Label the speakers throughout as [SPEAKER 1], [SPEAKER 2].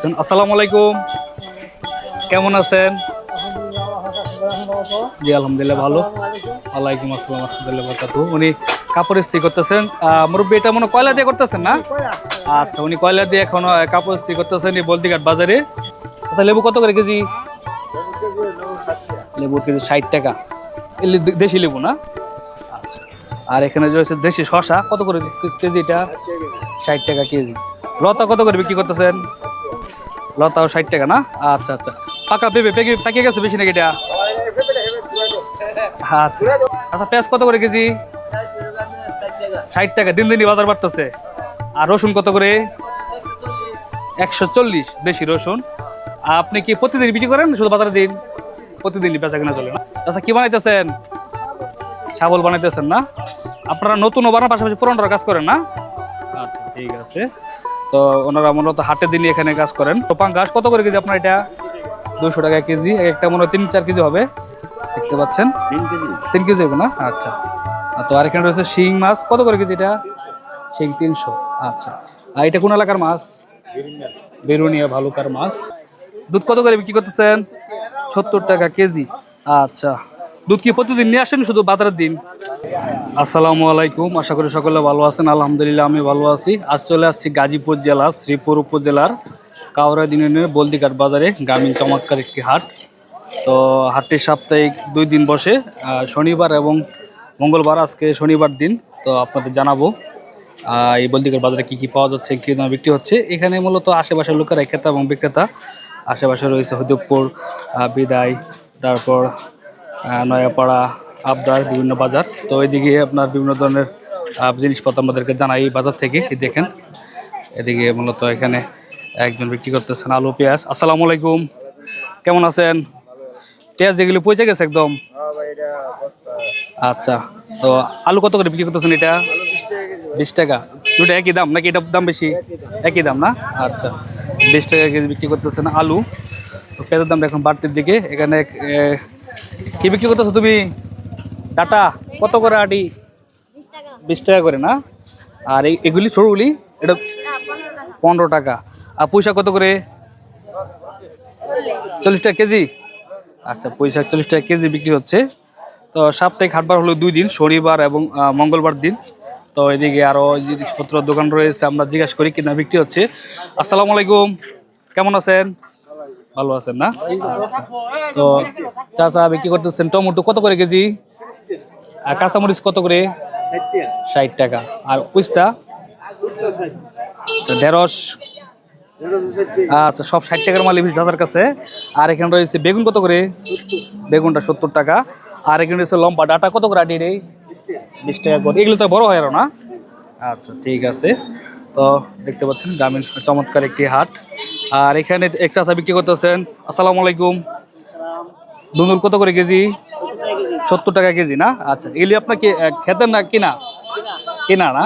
[SPEAKER 1] আসসালামু আলাইকুম। কেমন আছেন? জি, আলহামদুলিল্লাহ ভালো। ওয়ালাইকুম আসসালাম বরকাতু উনি কাপড় ইস্ত্রি করতেছেন। মুরব্বী এটা মনে কয়লা দিয়ে করতেছেন না? আচ্ছা উনি কয়লা দিয়ে এখন কাপড় ইস্ত্রি করতেছেন এই বলদিঘাট বাজারে। আচ্ছা লেবু কত করে কেজি? লেবু কেজি ষাট টাকা। দেশি লেবু না? আচ্ছা। আর এখানে রয়েছে দেশি শশা কত করে কেজি এটা? ষাট টাকা কেজি। লতা কত করে বিক্রি করতেছেন? লতাও ষাট টাকা না? আচ্ছা আচ্ছা। পাকা পেঁপে পেকে গেছে বেশি নাকি এটা? আচ্ছা। আচ্ছা পেঁয়াজ কত করে কেজি? ষাট টাকা দিন দিনই বাজার বাড়তেছে। আর রসুন কত করে? একশো চল্লিশ বেশি রসুন। আপনি কি প্রতিদিন বিক্রি করেন শুধু বাজারে দিন? প্রতিদিনই বেচা কিনা চলে না। আচ্ছা কি বানাইতেছেন? শাবল বানাইতেছেন না? আপনারা নতুন বানার পাশাপাশি পুরনোর কাজ করেন না? আচ্ছা ঠিক আছে। তো ওনারা মূলত হাটের দিনই এখানে কাজ করেন। তো পাঙ্গাস কত করে কেজি আপনার এটা? দুশো টাকা কেজি। একটা মনে হয় তিন চার কেজি হবে। দেখতে পাচ্ছেন? তিন কেজি। হবে না? আচ্ছা। আর তো আর এখানে রয়েছে শিং মাছ। কত করে কেজি এটা? শিং তিনশো। আচ্ছা। আর এটা কোন এলাকার মাছ? বেরুনিয়া ভালুকার মাছ। দুধ কত করে বিক্রি করতেছেন? সত্তর টাকা কেজি। আচ্ছা। দুধ কি প্রতিদিন নিয়ে আসেন শুধু বাজারের দিন? আসসালামু আলাইকুম, আশা করি সকলে ভালো আছেন। আলহামদুলিল্লাহ, আমি ভালো আছি। আজ চলে আসছি গাজীপুর জেলা, শ্রীপুর উপজেলার কাউরা দিনের বলদিঘাট বাজারে গ্রামীণ চমৎকার একটি হাট। তো হাটটি সাপ্তাহিক দুই দিন বসে শনিবার এবং মঙ্গলবার আজকে শনিবার দিন। তো আপনাদের জানাব এই বলদিঘাট বাজারে কি কি পাওয়া যাচ্ছে, কী দামে বিক্রি হচ্ছে। এখানে মূলত আশেপাশের লোকেরা ক্রেতা এবং বিক্রেতা। আশেপাশে রয়েছে হদিপুর বিদায়, তারপর নয়াপাড়া আবদার, বিভিন্ন বাজার। তো এদিকে আপনার বিভিন্ন ধরনের জিনিসপত্র আমাদেরকে জানাই এই বাজার থেকে দেখেন। এদিকে মূলত এখানে একজন বিক্রি করতেছেন আলু, পেঁয়াজ। আসসালামু আলাইকুম। কেমন আছেন? পেঁয়াজ যেগুলো পৌঁছে গেছে একদম? আচ্ছা তো আলু কত করে বিক্রি করতেছেন এটা? বিশ টাকা। দুটো একই দাম, নাকি এটা দাম বেশি? একই দাম না? আচ্ছা বিশ টাকা কেজি বিক্রি করতেছেন আলু। পেঁয়াজের দামটা এখন বাড়তির দিকে। এখানে কি বিক্রি করতেছো তুমি? টাটা। কত করে আটি? বিশ টাকা করে না? আর এগুলি ছোটগুলি এটা পনেরো টাকা। আর পয়সা কত করে? চল্লিশ টাকা কেজি? আচ্ছা পয়সা চল্লিশ টাকা কেজি বিক্রি হচ্ছে। তো সাপ্তাহিক হাটবার হলো দুই দিন, শনিবার এবং মঙ্গলবার দিন। তো এদিকে আরও জিনিসপত্র দোকান রয়েছে, আমরা জিজ্ঞাসা করি কিনা বিক্রি হচ্ছে। আসসালামু আলাইকুম। কেমন আছেন? ভালো আছেন না। তো চাচা বিক্রি করতেছেন? টমেটো কত করে কেজি? আর কাঁচামরিচ কত করে? ষাট টাকা। আর পুস্তা আচ্ছা ঢেঁড়স? আচ্ছা সব ষাট টাকার মালিক চাচার কাছে। আর এখানে রয়েছে বেগুন কত করে? বেগুনটা সত্তর টাকা। আর এখানে রয়েছে লম্বা ডাটা কত করে আটি রে? বিশ টাকা করে। এগুলো তো বড় হয় আর না? আচ্ছা ঠিক আছে। তো দেখতে পাচ্ছেন গ্রামীণ চমৎকার একটি হাট। আর এখানে এক চাচা বিক্রি করতেছেন। আসসালামু আলাইকুম। দুন্দুল কত করে কেজি? সত্তর টাকা কেজি না? আচ্ছা এগুলি আপনার কি খেতেন না কিনা? কিনা না?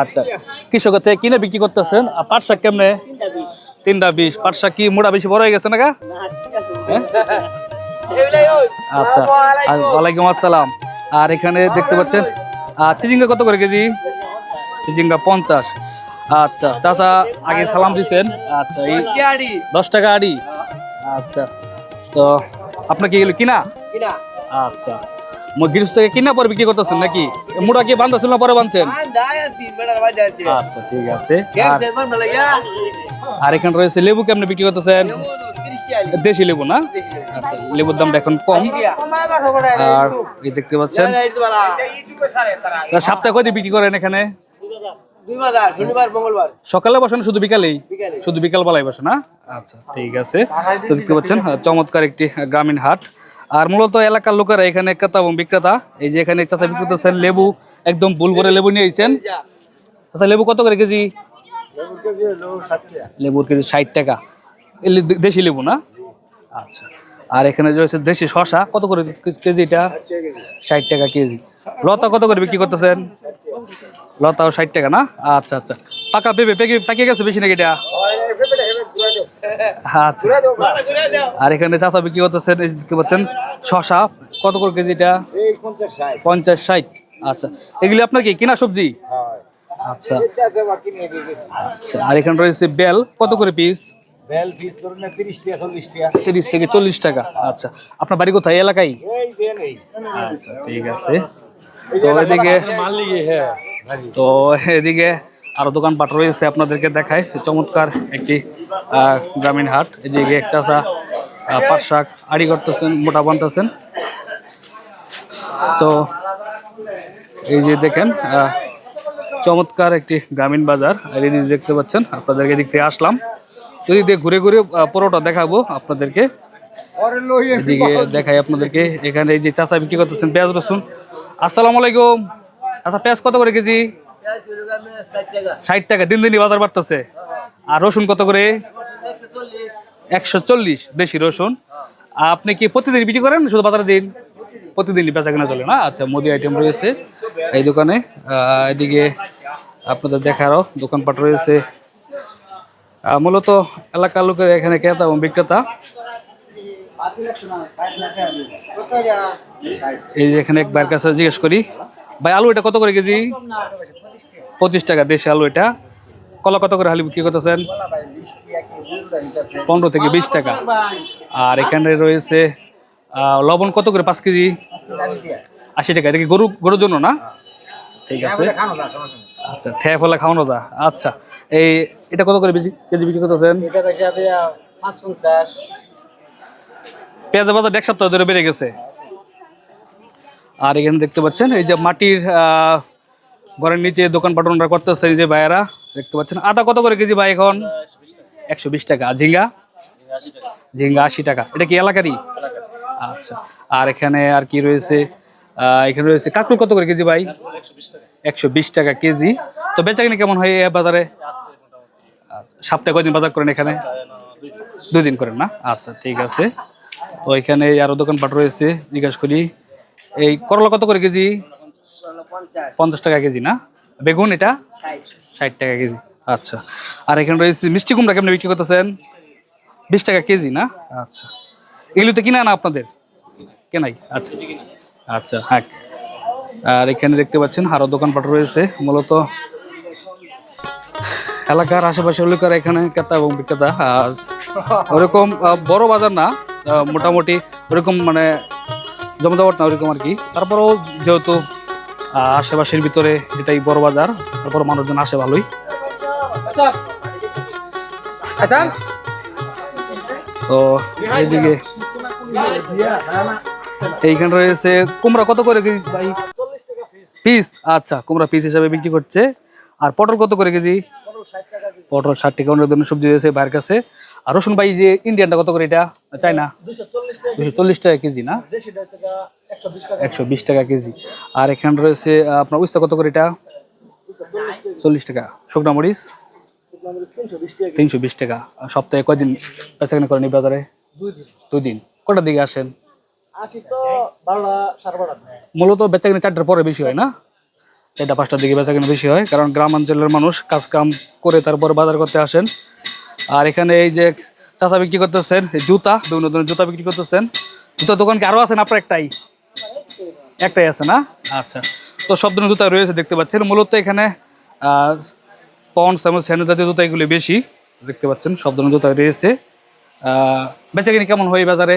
[SPEAKER 1] আচ্ছা কৃষকের থেকে কিনে বিক্রি করতেছেন। আর পাট শাক কেমনে? তিনটা বিশ। পাট শাক কি মোটা বেশি বড় হয়ে গেছে না হ্যাঁ? আচ্ছা ওয়ালাইকুম আসসালাম। আর এখানে দেখতে পাচ্ছেন আর চিচিঙ্গা কত করে কেজি? চিচিঙ্গা পঞ্চাশ। আচ্ছা চাচা আগে সালাম দিছেন। আচ্ছা এই দশ টাকা আড়ি। আচ্ছা তো আপনার কি কিনা? আচ্ছা গৃহস্থ থেকে কিনা পরে বিক্রি করতেছেন নাকি? মুড়া কি বান্ধা ছিল না পরে বাঁধছেন আচ্ছা ঠিক আছে। আর এখানে রয়েছে লেবু কেমনে বিক্রি করতেছেন? দেশি লেবু না? আচ্ছা লেবুর দামটা এখন কম। আর এই দেখতে পাচ্ছেন? সপ্তাহে কয়দিন বিক্রি করেন এখানে?
[SPEAKER 2] দুই বাজার শনিবার মঙ্গলবার।
[SPEAKER 1] সকালে বসেন শুধু বিকালেই? শুধু বিকাল বেলায় বসে না? আচ্ছা ঠিক আছে। দেখতে পাচ্ছেন চমৎকার একটি গ্রামীণ হাট। আর মূলত এলাকার লোকেরা এখানে ক্রেতা এবং বিক্রেতা এই যে এখানে চাচা বিক্রি করতেছেন লেবু একদম ভুল করে লেবু নিয়ে আইছেন। আচ্ছা লেবু কত করে কেজি? লেবুর কেজি ষাট টাকা। দেশি লেবু না? আচ্ছা। আর এখানে যে রয়েছে দেশি শশা কত করে কেজি এটা? ষাট টাকা কেজি। লতা কত করে বিক্রি করতেছেন? লতাও ষাট টাকা, না? আচ্ছা আচ্ছা। পাকা পেঁপে পেকে পেকে গেছে বেশি নাকি এটা? আচ্ছা। আর এখানে চাচা বিক্রি করতেছেন দেখতে পাচ্ছেন, শশা, কত করে কেজি এটা? পঞ্চাশ ষাট। আচ্ছা। এগুলি আপনার কি, কিনা সবজি? আচ্ছা। আচ্ছা। আর এখানে রয়েছে বেল, কত করে পিস
[SPEAKER 2] তিরিশ
[SPEAKER 1] থেকে চল্লিশ টাকা। আচ্ছা। আপনার বাড়ি কোথায় এলাকায়? আচ্ছা ঠিক আছে। তো এদিকে
[SPEAKER 2] মাল লিগে হ্যাঁ।
[SPEAKER 1] তো এদিকে আরও দোকানপাট রয়েছে আপনাদেরকে দেখায় চমৎকার একটি গ্রামীণ হাট। এদিকে এক চাষা পাট শাক আড়ি করতেছেন, মোটা বানতেছেন। তো এই যে দেখেন চমৎকার একটি গ্রামীণ বাজার। আর দেখতে পাচ্ছেন, আপনাদেরকে এদিক থেকে আসলাম। এদিক দিয়ে ঘুরে ঘুরে পুরোটা দেখাবো আপনাদেরকে। এদিকে দেখাই আপনাদেরকে। এখানে এই যে চাচা বিক্রি করতেছেন পেঁয়াজ রসুন। আসসালামু আলাইকুম। আচ্ছা পেঁয়াজ কত করে কেজি? ষাট টাকা। দিন দিনই বাজার বাড়তেছে। আর রসুন কত করে? একশো চল্লিশ। বেশি রসুন। আপনি কি প্রতিদিন বিক্রি করেন? শুধু বাজারে দিন? প্রতিদিনই বেচা কেনা চলে না? আচ্ছা মুদি আইটেম রয়েছে এই দোকানে। এদিকে আপনাদের দেখারও দোকানপাট রয়েছে। মূলত এলাকার লোকের এখানে ক্রেতা এবং বিক্রেতা। এই যে এখানে এক ভাইয়ের কাছে জিজ্ঞেস করি ভাই আলু এটা কত করে কেজি? পঁচিশ টাকা দেশি আলু এটা। কলা কত করে হালি বিক্রি করতেছেন? পনেরো থেকে বিশ টাকা। আর এখানে রয়েছে লবণ কত করে পাঁচ কেজি? আশি টাকা। এটা কি গরু গরুর জন্য না? ঠিক আছে। আচ্ছা ঠেয়া ফেলা খাওয়ানো যা আচ্ছা এই এটা কত করে কেজি বিক্রি করতেছেন? পেঁয়াজের বাজার এক সপ্তাহ ধরে বেড়ে গেছে। আর এখানে দেখতে পাচ্ছেন এই যে মাটির ঘরের নিচে দোকান পাটনরা করতেছে যে ভাইয়েরা দেখতে পাচ্ছেন। আদা কত করে কেজি ভাই এখন? একশো বিশ টাকা। ঝিঙ্গা? ঝিঙ্গা আশি টাকা। এটা কি এলাকারই? আচ্ছা। আর এখানে আর কি রয়েছে এখানে রয়েছে কাকড়ু কত করে কেজি ভাই? একশো বিশ টাকা কেজি। তো বেচা কেমন হয় বাজারে? আচ্ছা, সপ্তাহে কয়দিন বাজার করেন এখানে? দুই দিন করেন না? আচ্ছা ঠিক আছে। তো এখানে আরও দোকানপাট রয়েছে জিজ্ঞাসা করি। এই করলা কত করে কেজি?
[SPEAKER 2] পঞ্চাশ
[SPEAKER 1] টাকা কেজি না? বেগুন এটা? ষাট টাকা কেজি। আচ্ছা। আর এখানে রয়েছে মিষ্টি কুমড়া কেমন বিক্রি করতেছেন? বিশ টাকা কেজি না? আচ্ছা। এগুলো তো কিনা না আপনাদের? কেনাই? আচ্ছা। আচ্ছা হ্যাঁ। আর এখানে দেখতে পাচ্ছেন আরও দোকানপাট রয়েছে, মূলত এলাকার আশেপাশে লোকেরা এখানে ক্রেতা এবং বিক্রেতা। ওরকম বড় বাজার না মোটামুটি ওরকম মানে জমজমাট না ওরকম আর কি। তারপরেও যেহেতু আশেপাশের ভিতরে এটাই বড় বাজার তারপর মানুষজন আসে ভালোই। তো এইদিকে এইখানে রয়েছে কুমড়া কত করে কেজি ভাই? পিস? আচ্ছা কুমড়া পিস হিসাবে বিক্রি করছে। আর পটল কত করে কেজি? পটল ষাট টাকা অন্য ধরনের সবজি রয়েছে বাইরের কাছে। আর রসুন যে ইন্ডিয়ানটা কত করে এটা? চাইনা দুশো চল্লিশ টাকা কেজি না? একশো বিশ টাকা কেজি। আর এখানে রয়েছে আপনার উস্তা কত করে এটা? চল্লিশ টাকা। শুকনা মরিচ? তিনশো বিশ টাকা। সপ্তাহে কয়দিন বেচাকেনা করেন বাজারে? দুই দিন। কটার দিকে আসেন? মূলত বেচাকেনা চারটার পরে বেশি হয় না? চারটা পাঁচটার দিকে বেচাকেনা বেশি হয়, কারণ গ্রাম অঞ্চলের মানুষ কাজ কাম করে তারপর বাজার করতে আসেন। আর এখানে এই যে চাচা বিক্রি করতেছেন জুতা বিভিন্ন ধরনের জুতা বিক্রি করতেছেন। জুতার দোকান কি আরও আছেন আপনার একটাই? একটাই আছে না? আচ্ছা। তো সব ধরনের জুতা রয়েছে দেখতে পাচ্ছেন। মূলত এখানে পন্স এবং স্যানো জাতীয় জুতা এগুলি বেশি দেখতে পাচ্ছেন। সব ধরনের জুতা রয়েছে। আহ, বেচাকেনি কেমন হয় বাজারে?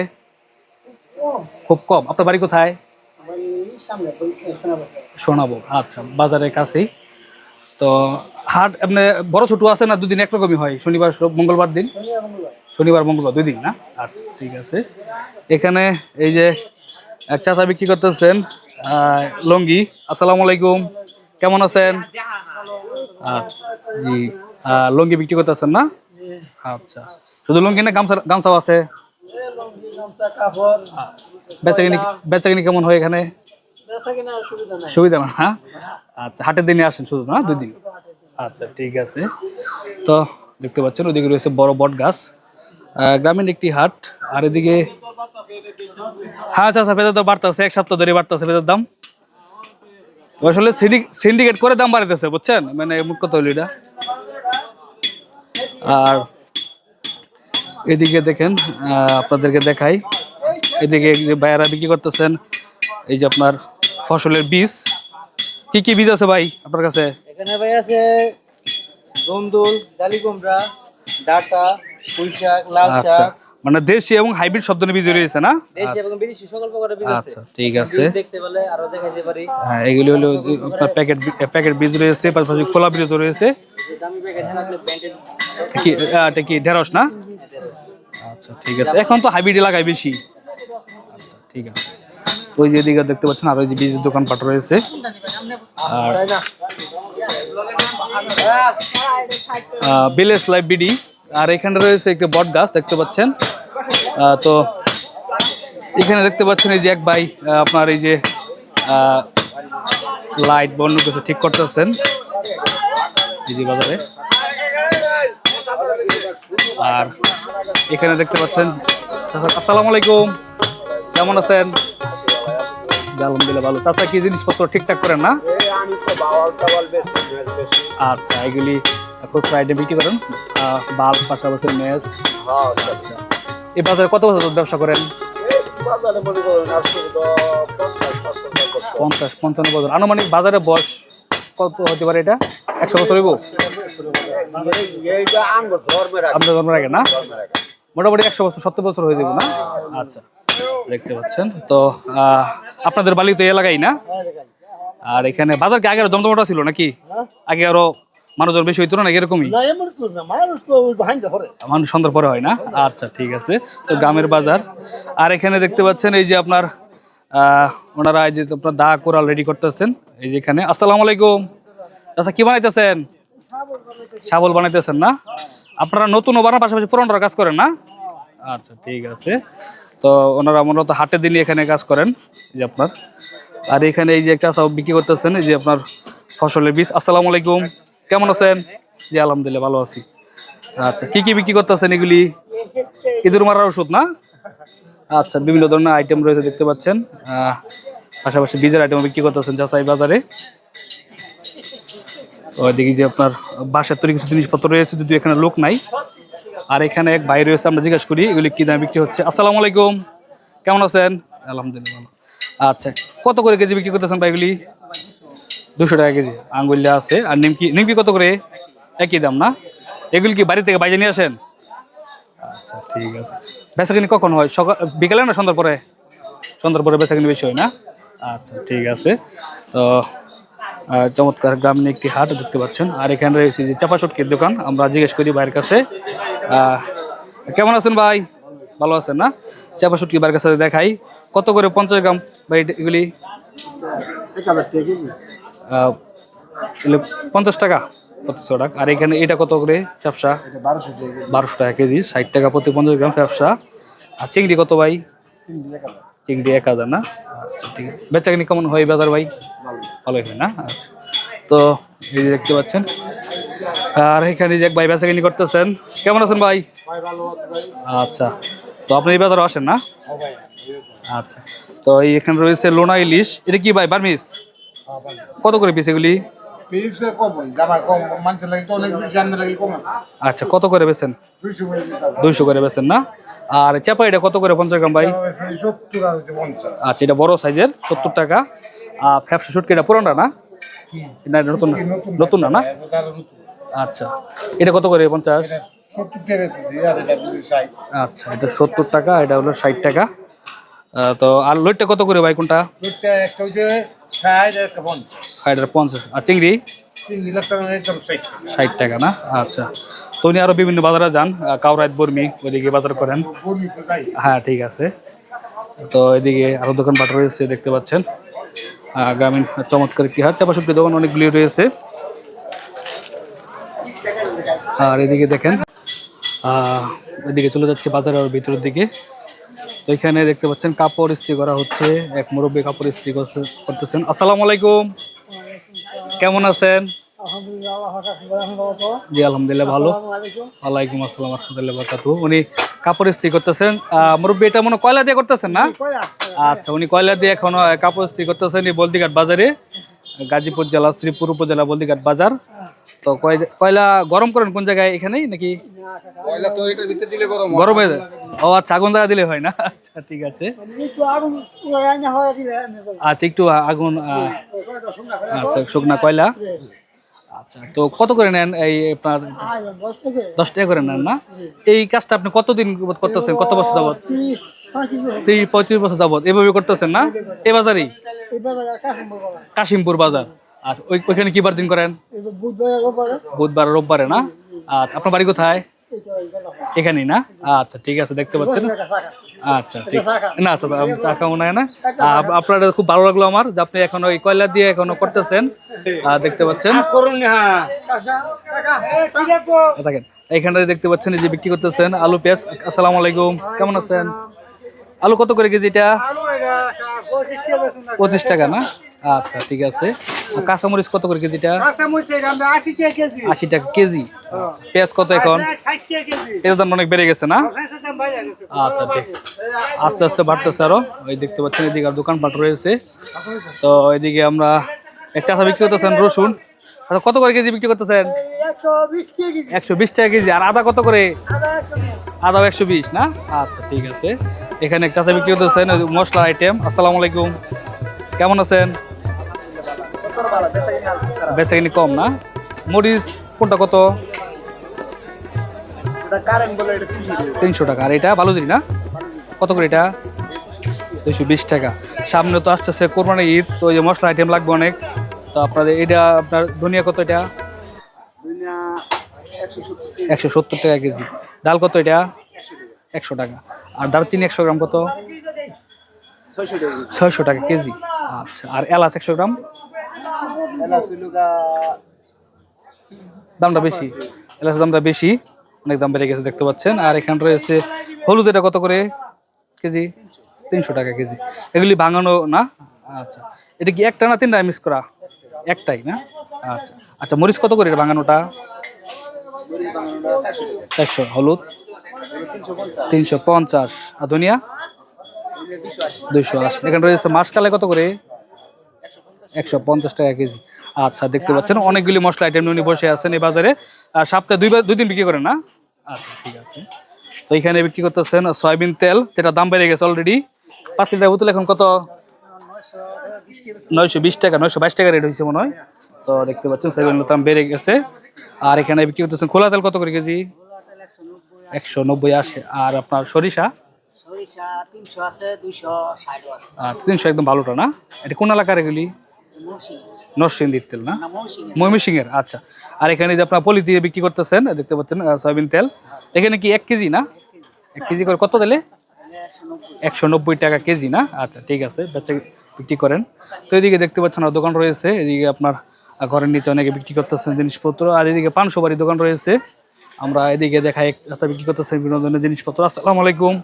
[SPEAKER 1] খুব কম। আপনার বাড়ি কোথায়? শোনাবো আচ্ছা বাজারের কাছেই। তো হাট আপনি বড় ছোট আছে না দুদিন একরকমই হয়? শনিবার মঙ্গলবার দিন? শনিবার মঙ্গলবার দুই দিন না? আচ্ছা ঠিক আছে। এখানে এই যে চাচা বিক্রি করতেছেন লঙ্গি। আসসালামু আলাইকুম। কেমন আছেন? আচ্ছা জি। লঙ্গি বিক্রি করতেছেন না? আচ্ছা। শুধু লঙ্গি না গামছা গামছাও আছে? বেচাকিনি বেচাকিনি কেমন হয় এখানে?
[SPEAKER 2] সুবিধা
[SPEAKER 1] না হ্যাঁ? আচ্ছা হাটের দিনে আসেন শুধু না, দুই দিন? আচ্ছা ঠিক আছে। তো দেখতে পাচ্ছেন, ওদিকে রয়েছে বড় বট গাছ গ্রামীণ একটি হাট। আর এদিকে হ্যাঁ আচ্ছা আচ্ছা পেঁয়াজের দাম বাড়তেছে, এক সপ্তাহ ধরে বাড়তেছে পেঁয়াজের দাম। তো আসলে সিন্ডিকেট করে দাম বাড়াইতেছে বুঝছেন? মানে মুখ কথা হলো এটা। আর এদিকে দেখেন আপনাদেরকে দেখাই। এদিকে যে ভাইয়ারা বিক্রি করতেছেন, এই যে আপনার ফসলের বীজ। কি কি বীজ আছে ভাই আপনার কাছে?
[SPEAKER 2] এখানে ভাই আছে গন্দুল ডালি কুমড়া ডাটা পুঁই শাক লাল
[SPEAKER 1] আচ্ছা।
[SPEAKER 2] শাক।
[SPEAKER 1] মানে দেশি এবং হাইব্রিড সব ধরনের বীজ রয়েছে না?
[SPEAKER 2] দেশি এবং বিদেশি সকল প্রকারের বীজ আছে।
[SPEAKER 1] আচ্ছা ঠিক আছে।
[SPEAKER 2] দেখতে পেলে আরও দেখাইতে পারি।
[SPEAKER 1] হ্যাঁ এগুলি হলো আপনার প্যাকেট প্যাকেট বীজ রয়েছে পাশাপাশি খোলা বীজ রয়েছে
[SPEAKER 2] দামি প্যাকেট থাকলে ব্যান্ডেড
[SPEAKER 1] কি এটা কি ঢেঁড়স না? আচ্ছা ঠিক আছে। এখন তো হাইব্রিড লাগাই বেশি। আচ্ছা ঠিক আছে। ওই যে এদিকে দেখতে পাচ্ছেন আর ওই যে বীজের দোকানপাট রয়েছে। আর বিলেস লাইভ বিডি আর এখানে রয়েছে একটি বট গাছ দেখতে পাচ্ছেন। তো এখানে দেখতে পাচ্ছেন এই যে এক ভাই আপনার এই যে লাইট বন্য কিছু ঠিক করতেছেন। বাজারে। আর এখানে দেখতে পাচ্ছেন চাচা, আসসালামু আলাইকুম। কেমন আছেন? আলহামদুলিল্লাহ ভালো। তাছাড়া কি জিনিসপত্র ঠিকঠাক করেন না? আচ্ছা এগুলি খুচরা আইটেম বিক্রি করেন? বাল্ব পাশাপাশি মেস আচ্ছা। এই বাজারে কত বছর ব্যবসা করেন? পঞ্চাশ পঞ্চান্ন বছর। আনুমানিক বাজারে বয়স কত হতে পারে এটা? একশো বছর হইব? আপনার জন্মের আগে। না? মোটামুটি একশো বছর সত্তর বছর হয়ে যাবে না? আচ্ছা। দেখতে পাচ্ছেন। তো আপনাদের বালি তো এই এলাকায় না? আর এখানে বাজার কি আগে জমজমাটা ছিল নাকি? আগে আরও মানুষজন বেশি হইতো না এরকমই?
[SPEAKER 3] মানুষ
[SPEAKER 1] সন্ধ্যার পরে হয় না? আচ্ছা ঠিক আছে। তো গ্রামের বাজার। আর এখানে দেখতে পাচ্ছেন এই যে আপনার আহ, ওনারা এই যে আপনার দা কোরাল রেডি করতেছেন। এই যে এখানে। আসসালামু আলাইকুম। আচ্ছা কি বানাইতেছেন? শাবল বানাইতেছেন না? আপনারা নতুন ও বানার পাশাপাশি পুরনোর কাজ করেন না? আচ্ছা ঠিক আছে। তো ওনারা মূলত হাটের দিনই এখানে কাজ করেন যে আপনার। আর এখানে এই যে চাষা বিক্রি করতেছেন, এই যে আপনার ফসলের বীজ। আসসালামু আলাইকুম। কেমন আছেন? জি, আলহামদুলিল্লাহ, ভালো আছি। আচ্ছা কি কি বিক্রি করতেছেন এগুলি? ইঁদুর মারার ওষুধ, না? আচ্ছা বিভিন্ন ধরনের আইটেম রয়েছে, দেখতে পাচ্ছেন। পাশাপাশি বীজের আইটেম বিক্রি করতেছেন চাষাই বাজারে। ওইদিকে যে আপনার বাসার তৈরি কিছু জিনিসপত্র রয়েছে, যদি এখানে লোক নাই আর এখানে এক ভাই রয়েছে, আমরা জিজ্ঞাসা করি, এগুলি কি দামে বিক্রি হচ্ছে? আসসালামু আলাইকুম। কেমন আছেন? আলহামদুলিল্লাহ আচ্ছা কত করে কেজি বিক্রি করতেছেন ভাইগুলি দুশো টাকা কেজি। আঙ্গুল্লা আছে। আর নিমকি নিমকি কত করে? একই দাম না? এগুলি কি বাড়ি থেকে বাইরে নিয়ে আসেন? আচ্ছা ঠিক আছে। বেচাকিনি কখন হয়? সকাল, বিকালে না সন্ধ্যার পরে? সন্ধ্যার পরে বেচাকিনি বেশি হয় না? আচ্ছা ঠিক আছে। তো চমৎকার গ্রামীণ একটি হাট দেখতে পাচ্ছেন। আর এখানে রয়েছে যে চাপা সটকির দোকান। আমরা জিজ্ঞেস করি বাইরের কাছে কেমন আছেন ভাই? ভালো আছেন না? চাপা সটকি ভাইয়ের কাছে দেখাই। কত করে পঞ্চাশ গ্রাম ভাই এগুলি? পঞ্চাশ টাকা পঁচিশশো টাকা। আর এখানে এটা কত করে ব্যবসা? বারোশো টাকা কেজি, ষাট টাকা প্রতি পঞ্চাশ গ্রাম ব্যবসা। আর চিংড়ি কত ভাই? চিংড়ি এক হাজার না? আচ্ছা ঠিক বেচাকিনি কেমন হয় বাজার ভাই? ভালোই হয় না? আচ্ছা। তো এই দেখতে পাচ্ছেন আর এখানে যে এক ভাই বেচাকিনি করতেছেন, কেমন আছেন ভাই? আচ্ছা তো আপনি এই বাজারে আসেন না? আচ্ছা তো এখানে রয়েছে লোনা ইলিশ, এটা কি ভাই বার্মিস কত করে পিস এগুলি? আচ্ছা কত করে বেছেন
[SPEAKER 3] দুইশো করে
[SPEAKER 1] বেছেন না? আর চাপা এটা কত করে পঞ্চাশ গ্রাম ভাই? আচ্ছা এটা বড় সাইজের, সত্তর টাকা। আর ফ্যাপসি শুটকি এটা পুরোটা না নতুন নতুন না না? আচ্ছা। এটা কত করে পঞ্চাশ? আচ্ছা এটা সত্তর টাকা এটা হলো ষাট টাকা। তো আর লইটটা কত করে ভাই কোনটা?
[SPEAKER 3] ষাট আর পঞ্চাশ।
[SPEAKER 1] আর চিংড়ি?
[SPEAKER 3] ষাট
[SPEAKER 1] টাকা। না? আচ্ছা। তো উনি আরও বিভিন্ন বাজারে যান কাউরাইত বর্মি ওইদিকে বাজার করেন। হ্যাঁ ঠিক আছে। তো এদিকে আরও দোকানপাট রয়েছে দেখতে পাচ্ছেন। গ্রামীণ চমৎকার কি হাট। চাপা সবজি দোকান অনেকগুলি রয়েছে। আর এদিকে দেখেন আহ, এদিকে চলে যাচ্ছে বাজারের ভিতরের দিকে। তো এখানে দেখতে পাচ্ছেন কাপড় ইস্ত্রি করা হচ্ছে এক মুরব্বী কাপড় ইস্ত্রি করতেছেন। আসসালামু আলাইকুম। কেমন আছেন? জি আলহামদুলিল্লাহ ভালো। ওয়ালাইকুম আসসালাম বারাকাতু উনি কাপড় ইস্ত্রি করতেছেন। মুরব্বী এটা মনে কয়লা দিয়ে করতেছেন না? আচ্ছা উনি কয়লা দিয়ে এখন কাপড় ইস্ত্রি করতেছেন এই বলদিঘাট বাজারে। গাজীপুর জেলা শ্রীপুর উপজেলা বলদিঘাট বাজার। তো কয়- কয়লা গরম করেন কোন জায়গায়? এখানেই নাকি? গরমে ও আচ্ছা আগুন দেখা দিলে হয় না? আচ্ছা ঠিক আছে। আচ্ছা একটু আগুন আচ্ছা শুকনা কয়লা। আচ্ছা আচ্ছা তো কত করে নেন এই আপনার? দশ টাকা করে নেন না? এই কাজটা আপনি কতদিন করতেছেন? কত বছর যাবত ত্রিশ পঁয়ত্রিশ বছর যাবত এভাবে করতেছেন না? এ বাজারেই? কাশিমপুর বাজার। আচ্ছা ওইখানে কি বার দিন করেন? বুধবার রোববারে। না? আচ্ছা আপনার বাড়ি কোথায়? এখানেই না? আচ্ছা ঠিক আছে দেখতে পাচ্ছেন? আচ্ছা ঠিক না আচ্ছা আমি চা খাব না? না আপনার খুব ভালো লাগল আমার যে আপনি এখন ওই কয়লা দিয়ে এখনও করতেছেন। দেখতে পাচ্ছেন।
[SPEAKER 3] করুন হ্যাঁ।
[SPEAKER 1] দেখেন এখানে দেখতে পাচ্ছেন এই যে বিক্রি করতেছেন আলু পেঁয়াজ। আসসালামু আলাইকুম। কেমন আছেন? আলু কত করে কেজি এটা? পঁচিশ টাকা না? আচ্ছা ঠিক আছে। কাঁচামরিচ কত করে কেজিটা? আশি টাকা কেজি। আচ্ছা, পেঁয়াজ কত এখন? পেঁয়াজ দাম অনেক বেড়ে গেছে না? আচ্ছা ঠিক। আস্তে আস্তে বাড়তেছে আরও। ওই দেখতে পাচ্ছেন এদিকে দোকানপাট রয়েছে। তো এদিকে আমরা চাষা বিক্রি করতেছেন রসুন। আচ্ছা কত করে কেজি বিক্রি করতেছেন? একশো বিশ টাকা কেজি। আর আদা কত করে? আদাও একশো বিশ, না? আচ্ছা ঠিক আছে। এখানে চাষা বিক্রি করতেছেন মশলা আইটেম আসসালামু আলাইকুম। কেমন আছেন? বেচা কিনি কম, না? মরিচ কোনটা কত?
[SPEAKER 2] তিনশো টাকা।
[SPEAKER 1] আর এটা ভালো না? কত করে এটা? দুইশো বিশ টাকা। সামনে তো আসতেছে কোরবানি ঈদ, তো যে মশলা আইটেম লাগবে অনেক। তো আপনাদের এটা আপনার ধনিয়া কত এটা? একশো সত্তর টাকা কেজি। ডাল কত এটা? একশো টাকা। আর দারচিনি একশো গ্রাম কত?
[SPEAKER 2] ছয়শো টাকা কেজি।
[SPEAKER 1] আচ্ছা আর এলাচ একশো গ্রাম? দামটা বেশি। এলাচের দামটা বেশি। অনেক দাম বেড়ে গেছে দেখতে পাচ্ছেন। আর এখানে রয়েছে হলুদ এটা কত করে কেজি? তিনশো টাকা কেজি। এগুলি ভাঙানো না? আচ্ছা এটা কি একটা না তিনটা মিস করা? একটাই, না? আচ্ছা আচ্ছা মরিচ কত করে এটা ভাঙানোটা চারশো, হলুদ? তিনশো পঞ্চাশ। আর ধনিয়া? দুইশো আশি। এখানে রয়েছে মাসকালে কত করে? একশো পঞ্চাশ টাকা কেজি। আচ্ছা দেখতে পাচ্ছেন, অনেকগুলি মশলা আইটেম উনি বসে আছেন এই বাজারে। আর সপ্তাহে দুইবার দুই দিন বিক্রি করেন না? আচ্ছা ঠিক আছে। তো এখানে বিক্রি করতেছেন সয়াবিন তেল, যেটা দাম বেড়ে গেছে অলরেডি পাঁচ লিটার বোতল এখন কত? নয়শো বিশ টাকা নয়শো বাইশ টাকা রেট হয়েছে মনে হয়। তো দেখতে পাচ্ছেন সয়াবিনের দাম বেড়ে গেছে। আর এখানে বিক্রি করতেছেন খোলা তেল কত করে কেজি? একশো নব্বই আসে। আর আপনার সরিষা?
[SPEAKER 2] তিনশো
[SPEAKER 1] একদম ভালোটা না? এটা কোন এলাকার এগুলি? নরসিংদীর তেল না? ময়মনসিং এর আচ্ছা। আর এখানে যে আপনার পলি দিয়ে বিক্রি করতেছেন দেখতে পাচ্ছেন সয়াবিন তেল। এখানে কি এক কেজি না? এক কেজি। করে কত দিলে একশো নব্বই টাকা কেজি, না? আচ্ছা ঠিক আছে, বেচা বিক্রি করেন। তো এদিকে দেখতে পাচ্ছেন আর দোকান রয়েছে, এদিকে আপনার ঘরের নিচে অনেকে বিক্রি করতেছেন জিনিসপত্র, আর এদিকে পান সুপারি দোকান রয়েছে। আমরা এদিকে দেখাই রাস্তা বিক্রি করতেছেন বিভিন্ন ধরনের জিনিসপত্র। আসসালামু আলাইকুম।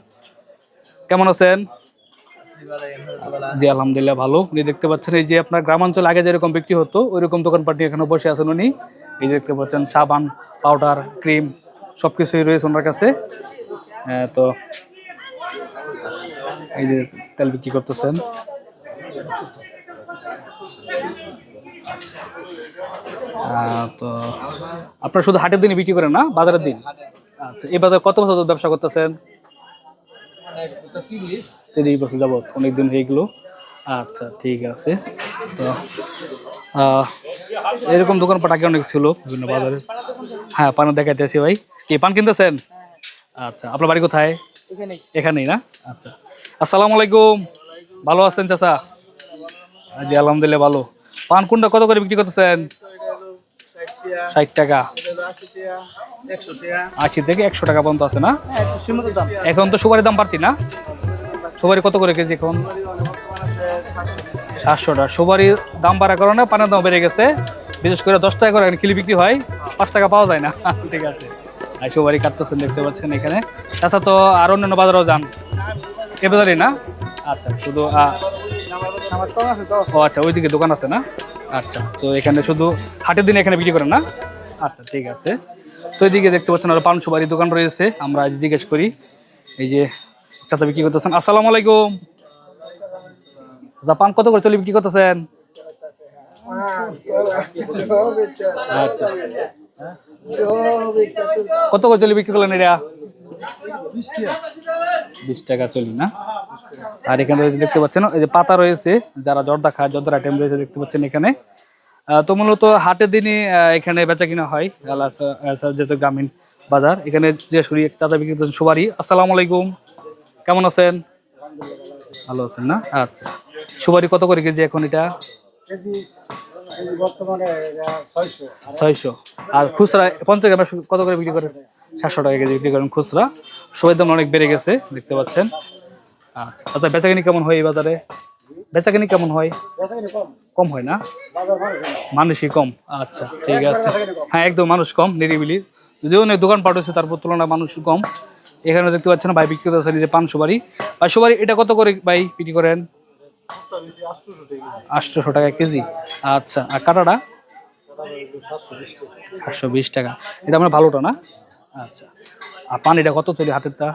[SPEAKER 1] কেমন আছেন? জি, আলহামদুলিল্লাহ, ভালো। উনি দেখতে পাচ্ছেন এই যে আপনার গ্রামাঞ্চলে আগে যেরকম বিক্রি হতো, ওইরকম দোকানপাটি এখানে বসে আছেন উনি। এই যে দেখতে পাচ্ছেন, সাবান, পাউডার, ক্রিম সব কিছুই রয়েছে ওনার কাছে। তো এই যে তেল বিক্রি করতেছেন। তো আপনারা শুধু হাটের দিনে বিক্রি করেন না বাজারের দিন? আচ্ছা এই বাজার কত বছর ব্যবসা করতেছেন? তিরিশ বছর যাবত অনেকদিন হয়ে গেলো। আচ্ছা ঠিক আছে। তো এরকম দোকানপাট আগে অনেক ছিল বিভিন্ন বাজারে হ্যাঁ পান দেখাইতেছি ভাই। কি পান কিনতেছেন? আচ্ছা আপনার বাড়ি কোথায়? এখানেই না? আচ্ছা। আসসালামু আলাইকুম। ভালো আছেন চাচা? জি আলহামদুলিল্লাহ ভালো। পান কোনটা কত করে বিক্রি করতেছেন? ষাট টাকা। আশি থেকে একশো টাকা পর্যন্ত আছে না? এখন তো দাম না? সুপারি কত করে কেজি এখন? সাতশো টাকা। সুপারির দাম বাড়ার কারণে পানের দাম বেড়ে গেছে। বিশেষ করে দশ টাকা করে কিলো বিক্রি হয়। পাঁচ টাকা পাওয়া যায় না। ঠিক আছে। আর সুপারি কাটতেছেন, দেখতে পাচ্ছেন এখানে। তাছাড়া তো আর অন্যান্য বাজারেও যান? এ না? আচ্ছা। শুধু ও আচ্ছা ওইদিকে দোকান আছে না? আচ্ছা তো এখানে শুধু হাটের দিনে এখানে বিক্রি করেন না? আচ্ছা ঠিক আছে। তো এদিকে দেখতে পাচ্ছেন আরও পান সুপারি দোকান রয়েছে। আমরা জিজ্ঞেস করি এই যে চাচা বিক্রি করতেছেন আসসালামু আলাইকুম। জাপান কত করে চলে বিক্রি করতেছেন? আচ্ছা। কত করে চলে বিক্রি করলেন এটা বিশ টাকা চলি না। আর এখানে রয়েছে দেখতে পাচ্ছেন এই যে পাতা রয়েছে যারা জর্দা খায় জর্দার আইটেম রয়েছে দেখতে পাচ্ছেন এখানে। তো মূলত হাটের দিনই এখানে বেচা কিনা হয় যেহেতু গ্রামীণ বাজার। এখানে যে সরি চাচা বিক্রি করতেছেন সুবারি আসসালামু আলাইকুম। কেমন আছেন? ভালো আছেন না? আচ্ছা। সুবারি কত করে কেজি এখন এটা?
[SPEAKER 3] ছয়শো।
[SPEAKER 1] ছয়শো। আর খুচরা পঞ্চাশ গ্রামের কত করে বিক্রি করেন সাতশো টাকা কেজি বিক্রি করেন খুচরা। সবের দাম অনেক বেড়ে গেছে দেখতে পাচ্ছেন। আচ্ছা আচ্ছা বেচাকিনি কেমন হয় এই বাজারে? বেচাকিনি কেমন হয়?
[SPEAKER 3] কম।
[SPEAKER 1] হয় না? মানুষই কম। আচ্ছা ঠিক আছে। হ্যাঁ একদম মানুষ কম নিরিবিলি। যদিও অনেক দোকান পাট হচ্ছে তারপর তুলনায় মানুষ কম। এখানে দেখতে পাচ্ছেন ভাই বিক্রি করতে যে পান সুপারি আর সুপারি এটা কত করে ভাই বিক্রি করেন? আটশোশো টাকা কেজি। আচ্ছা আর কাটাটা? সাতশো বিশ টাকা। এটা আমরা ভালোটা না? আচ্ছা। আর পানিটা কত চলি হাতেরটা?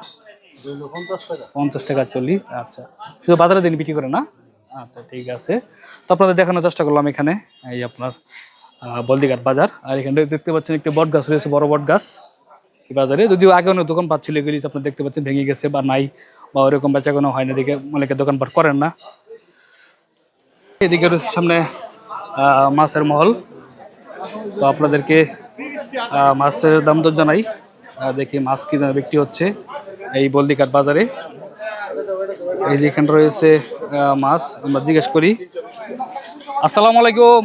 [SPEAKER 3] পঞ্চাশ টাকা।
[SPEAKER 1] পঞ্চাশ টাকা চল্লি আচ্ছা। শুধু বাজারে দিন বিক্রি করে না? আচ্ছা ঠিক আছে। তো আপনাদের দেখানোর চেষ্টা করলাম এখানে এই আপনার বলদিঘাট বাজার। আর এখানে দেখতে পাচ্ছেন একটি বট গাছ রয়েছে বড় বট গাছ। এই বাজারে যদিও আগে অনেক দোকানপাট ছিল এগুলি আপনার দেখতে পাচ্ছেন ভেঙে গেছে বা নাই বা ওরকম বেচা কোনো হয় না এদিকে অনেকে দোকানপাট করেন না। এদিকে রয়েছে সামনে মাছের মহল। তো আপনাদেরকে মাছের দাম দর জানাই। দেখি মাছ কি দামে বিক্রি হচ্ছে এই বলদিঘাট বাজারে। এই যে এখানে রয়েছে মাছ আমরা জিজ্ঞেস করি আসসালামু আলাইকুম।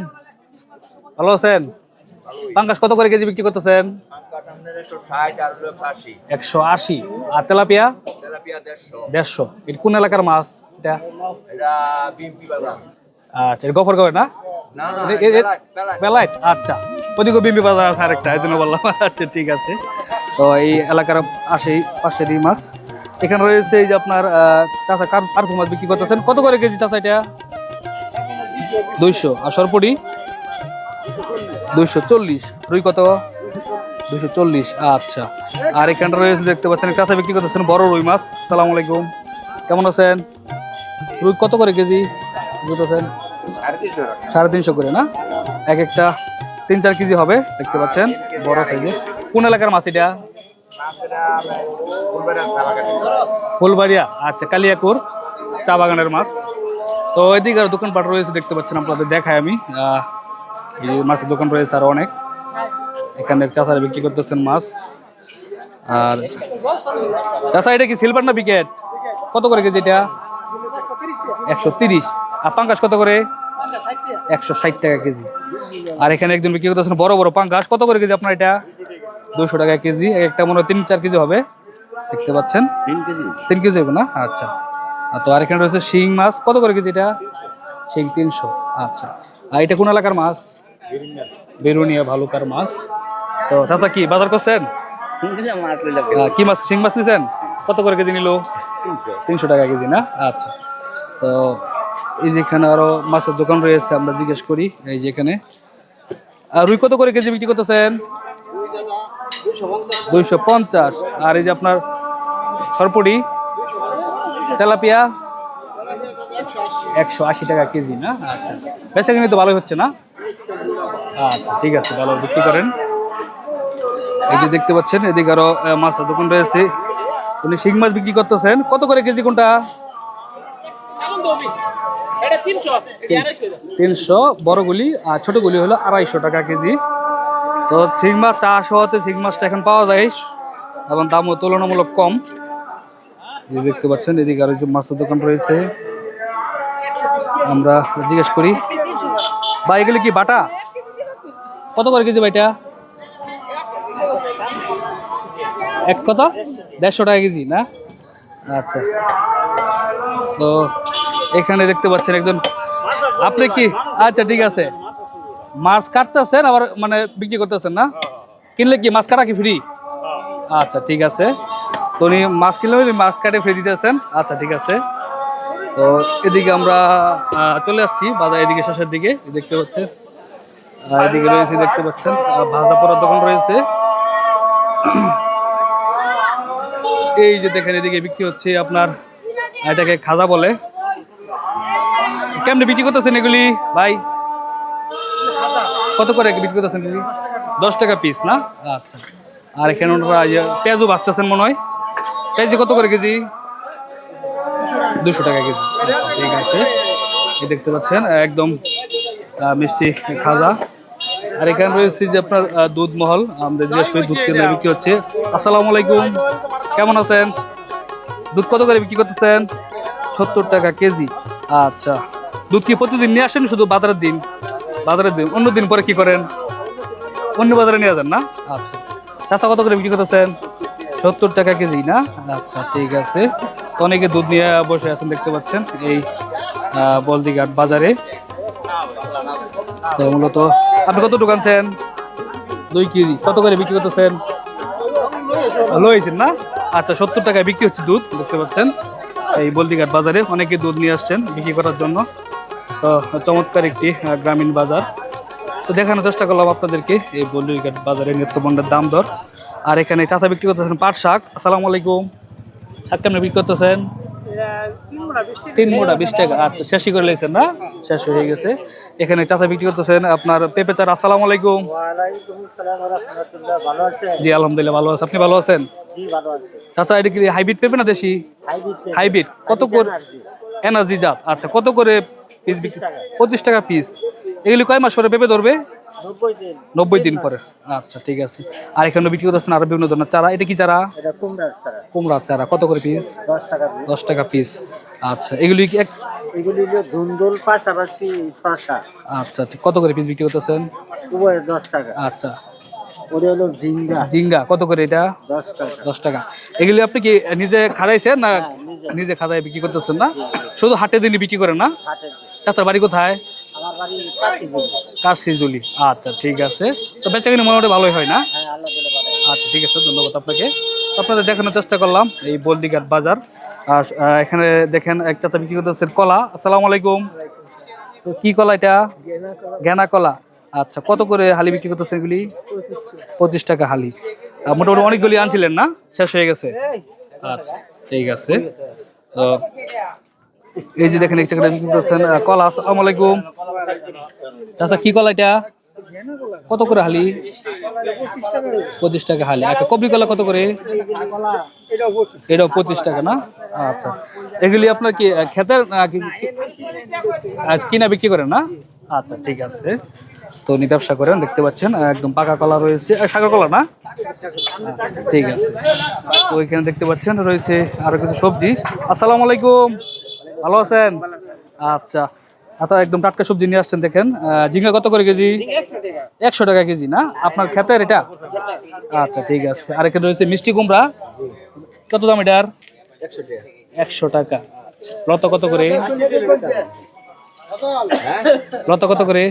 [SPEAKER 1] ভালো আছেন? পাঙ্কাশ কত করে কেজি বিক্রি করতেছেন? একশো আশি। আর তেলাপিয়া? দেড়শো। এটা কোন এলাকার মাছ এটা? আচ্ছা এটা গফর গাঁও না? বেলাইট। আচ্ছা ওদিকে বিম্বি বাজার আছে আরেকটা এই জন্য বললাম। আচ্ছা ঠিক আছে। তো এই এলাকার পাশে পাশেরই মাছ। এখানে রয়েছে এই যে আপনার কার কার্পু মাছ বিক্রি করতেছেন? কত করে কেজি চাচা এটা? দুইশো। আর সরপুরি দুইশো চল্লিশ। রুই কত? দুইশো চল্লিশ। আচ্ছা। আর এখানটা রয়েছে, দেখতে পাচ্ছেন চাচা বিক্রি করতেছেন বড় রুই মাছ। সালাম আলাইকুম। কেমন আছেন? রুই কত করে কেজি বুঝতেছেন? সাড়ে তিনশো করে, না? এক একটা তিন চার কেজি হবে, দেখতে পাচ্ছেন। বড় সাইজে কোন এলাকার মাছ এটা? ফুলবাড়িয়া আচ্ছা কালিয়াকুর চা বাগানের মাছ। তো এদিকে আর দোকানপাট রয়েছে দেখতে পাচ্ছেন আপনাদের দেখায় আমি। এই মাছের দোকান রয়েছে আরও অনেক। এখানে চাষারা বিক্রি করতেছেন মাছ। আর চাষা এটা কি সিলভার না বিকেট কত করে কেজি এটা? একশো তিরিশ। আর পাঙ্কাশ কত করে? একশো ষাট টাকা কেজি। আর এখানে একজন বিক্রি করতেছেন বড় বড় পাঙ্কাশ কত করে কেজি আপনার এটা? দুশো টাকা কেজি এক একটা মনে হয় তিন চার কেজি হবে দেখতে পাচ্ছেন? তিন কেজি। হবে না? আচ্ছা। আর তো আর এখানে রয়েছে শিং মাছ কত করে কেজি এটা? শিং তিনশো আচ্ছা। আর এটা কোন এলাকার মাছ? বেরুনিয়া ভালুকার মাছ। তো চাচা কি বাজার করছেন? কি মাছ শিং মাছ নিছেন? কত করে কেজি নিল? তিনশো টাকা কেজি না? আচ্ছা। তো এই যে এখানে আরও মাছের দোকান রয়েছে আমরা জিজ্ঞেস করি এই যে এখানে। আর রুই কত করে কেজি বিক্রি করতেছেন? দুইশো পঞ্চাশ। আর এই যে আপনার তেলাপিয়া একশো আশি টাকা কেজি, না? আচ্ছা। বেচা কিনে তো হচ্ছে, না? আচ্ছা ঠিক আছে, ভালো বিক্রি করেন। এই যে দেখতে পাচ্ছেন, এদিকে আরও মাছের দোকান রয়েছে। উনি শিং মাছ বিক্রি করতেছেন। কত করে কেজি কোনটা? তিনশো। বড়গুলি আর ছোটগুলি হলো আড়াইশো টাকা কেজি। তো শিং মাছ চাষ হওয়াতে শিং মাছটা এখন পাওয়া যায়, এবং দামও তুলনামূলক কম। দেখতে পাচ্ছেন, এদিকে আরও যে মাছের দোকান রয়েছে। আমরা জিজ্ঞেস করি বা এগুলি কি বাটা? কত করে কেজি ভাইটা? এক কত? দেড়শো টাকা কেজি, না? আচ্ছা। তো এখানে দেখতে পাচ্ছেন একজন, আপনি কি? আচ্ছা ঠিক আছে। মাছ কাটতেছেন আবার মানে বিক্রি করতেছেন না? কিনলে কি মাছ কাটা কি ফ্রি আচ্ছা ঠিক আছে। তো উনি মাছ কিনলে মাছ কাটে ফ্রি দিতেছেন। আচ্ছা ঠিক আছে। তো এদিকে আমরা চলে আসছি বাজার এদিকে শেষের দিকে। দেখতে পাচ্ছেন। এদিকে রয়েছে দেখতে পাচ্ছেন। ভাজা পড়ার দোকান রয়েছে। এই যে দেখেন এদিকে বিক্রি হচ্ছে আপনার এটাকে খাজা বলে। কেমনি বিক্রি করতেছেন এগুলি? ভাই কত করে বিক্রি করতেছেন এগুলি দশ টাকা পিস না? আচ্ছা। আর এখানে পেঁয়াজও বাঁচতেছেন মনে হয়। পেঁয়াজ কত করে কেজি? দুশো টাকা কেজি। আচ্ছা, ঠিক আছে। এই দেখতে পাচ্ছেন একদম মিষ্টি খাজা। আর এখানে রয়েছে যে আপনার দুধ মহল। আমরা জিজ্ঞেস করি দুধ কেন্দ্রে বিক্রি হচ্ছে। আসসালামু আলাইকুম। কেমন আছেন? দুধ কত করে বিক্রি করতেছেন? সত্তর টাকা কেজি। আচ্ছা। দুধ কি প্রতিদিন নিয়ে আসেন শুধু বাজারের দিন? বাজারের দিন অন্য দিন পরে কি করেন? অন্য বাজারে নিয়ে যান না? আচ্ছা। চাচা কত করে বিক্রি করতেছেন? সত্তর টাকা কেজি না? আচ্ছা ঠিক আছে। তো অনেকে দুধ নিয়ে বসে আছেন দেখতে পাচ্ছেন এই বলদিঘাট বাজারে। তো মূলত আপনি কত দোকানছেন দুই কেজি। কত করে বিক্রি করতেছেন? লইছেন না? আচ্ছা সত্তর টাকায় বিক্রি হচ্ছে দুধ দেখতে পাচ্ছেন। এই বলদিঘাট বাজারে অনেকে দুধ নিয়ে আসছেন বিক্রি করার জন্য। তো চমৎকার একটি গ্রামীণ বাজার। তো দেখানোর চেষ্টা করলাম আপনাদেরকে এই বলদিঘাট বাজারে নিত্যপণ্যের দাম দর। আর এখানে চাচা বিক্রি করতেছেন পাট শাক। আসসালামু আলাইকুম। শাক কেমন বিক্রি করতেছেন? তিন মোটা বিশ টাকা। আচ্ছা শেষই করে লেগেছেন না? শেষ হয়ে গেছে। এখানে চাচা বিক্রি করতেছেন আপনার পেঁপে চার। আসসালামু আলাইকুম। জি আলহামদুলিল্লাহ ভালো আছে। আপনি ভালো আছেন? চাচা এটা কি হাইব্রিড পেঁপে না দেশি?
[SPEAKER 2] Hybrid
[SPEAKER 1] hybrid. কত করে? এনার্জি জাত। আচ্ছা কত করে পিস বিক্রি পঁচিশ টাকা পিস। এগুলি কয় মাস পরে পেঁপে ধরবে?
[SPEAKER 2] নব্বই দিন।
[SPEAKER 1] পরে। আচ্ছা ঠিক আছে। আর এখানে বিক্রি করতেছেন আরও বিভিন্ন ধরনের চারা। এটা কি চারা?
[SPEAKER 2] কুমড়ার
[SPEAKER 1] চারা। কত করে পিস?
[SPEAKER 2] দশ টাকা
[SPEAKER 1] পিস। আচ্ছা এগুলি এক
[SPEAKER 2] এগুলি ধুন্দুল পাশাপাশি শশা
[SPEAKER 1] আচ্ছা কত করে পিস বিক্রি করতেছেন?
[SPEAKER 2] দশ টাকা।
[SPEAKER 1] আচ্ছা।
[SPEAKER 2] ওটা হলো
[SPEAKER 1] জিঙ্গা কত করে এটা?
[SPEAKER 2] দশ টাকা।
[SPEAKER 1] দশ টাকা। এগুলি আপনি কি নিজে খাদাইছেন না
[SPEAKER 2] নিজে।
[SPEAKER 1] খাদায় বিক্রি করতেছেন না? শুধু হাটে দিনই বিক্রি করেন না? চাচার বাড়ি কোথায়? কাশিজুলি। আচ্ছা ঠিক আছে। তো বেচা কিনে মোটামুটি ভালোই হয় না?
[SPEAKER 2] হ্যাঁ
[SPEAKER 1] আচ্ছা ঠিক আছে ধন্যবাদ আপনাকে। আপনাদের দেখানোর চেষ্টা করলাম এই বলদিঘাট বাজার। আর এখানে দেখেন এক চাচা বিক্রি করতেছেন কলা। আসসালামু আলাইকুম। তো কি কলা এটা? ঘেনা কলা। আচ্ছা কত করে হালি বিক্রি করতেছেন এগুলি? পঁচিশ টাকা হালি। মোটামুটি অনেকগুলি আনছিলেন না? শেষ হয়ে গেছে? আচ্ছা। ঠিক আছে। তো এই যে দেখেন এক বিক্রি করতেছেন কলা আসসালামু আলাইকুম। চাচা কি কলা এটা? কত করে হালি? পঁচিশ টাকা হালি। একটা কবরি কলা কত করে? এটাও পঁচিশ টাকা না? আচ্ছা। এগুলি আপনার কি আজ কিনা বিক্রি করেন না? আচ্ছা ঠিক আছে। তো উনি ব্যবসা করেন, দেখতে পাচ্ছেন, একদম পাকা কলা রয়েছে। সাগর কলা না? ঠিক আছে। তো এখানে দেখতে পাচ্ছেন, রয়েছে আরও কিছু সবজি। আসসালামু আলাইকুম। ভালো আছেন? আচ্ছা। আচ্ছা একদম টাটকা সবজি নিয়ে আসছেন, দেখেন। ঝিঙ্গা কত করে কেজি? একশো টাকা কেজি না? আপনার ক্ষেতের এটা? আচ্ছা ঠিক আছে। আর এখানে রয়েছে মিষ্টি কুমড়া। কত দাম এটার? একশো টাকা। লতা কত করে? লতা কত করে?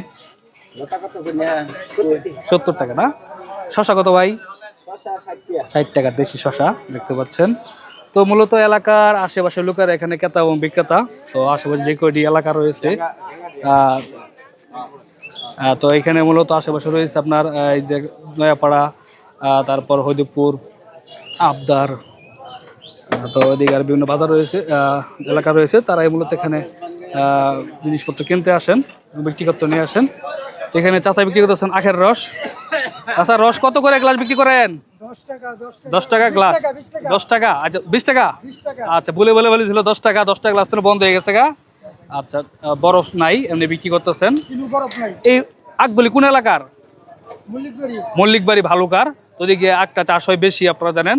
[SPEAKER 1] সত্তর টাকা না? শশা কত ভাই? ষাট টাকা, দেশি শশা, দেখতে পাচ্ছেন। তো মূলত এলাকার আশেপাশের লোকেরা এখানে ক্রেতা এবং বিক্রেতা। তো আশেপাশে যে কয়টি এলাকা রয়েছে তো এখানে মূলত আশেপাশে রয়েছে আপনার এই যে নয়াপাড়া তারপর হরিদপুর, আবদার তো ওইদিকে আর বিভিন্ন বাজার রয়েছে এলাকা রয়েছে। তারা এই মূলত এখানে জিনিসপত্র কিনতে আসেন বিক্রি করতে নিয়ে আসেন। এখানে চাচা বিক্রি করতেছেন আখের রস। আচ্ছা রস কত করে গ্লাস বিক্রি করেন? দশ টাকা গ্লাস। দশ টাকা? আচ্ছা বিশ টাকা? আচ্ছা বলে বলে বলেছিল দশ টাকা দশ টাকা গ্লাস তো বন্ধ হয়ে গেছে গা। আচ্ছা বরফ নাই এমনি বিক্রি করতেছেন। এই আগগুলি কোন এলাকার? মল্লিকবাড়ি। ভালুকার। ওদিকে আখটা চাষ হয় বেশি আপনারা জানেন।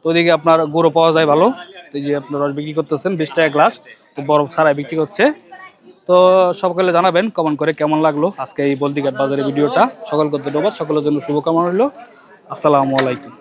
[SPEAKER 1] তো ওদিকে আপনার গরু পাওয়া যায় ভালো। তো এই যে আপনার রস বিক্রি করতেছেন বিশ টাকা গ্লাস। তো বরফ ছাড়াই বিক্রি করছে। তো সকলে জানাবেন কমেন্ট করে কেমন লাগল আজকে এই বলদিঘাট বাজারের ভিডিওটা। সকলকে ধন্যবাদ, সকলের জন্য শুভকামনা রইল। আসসালামু আলাইকুম।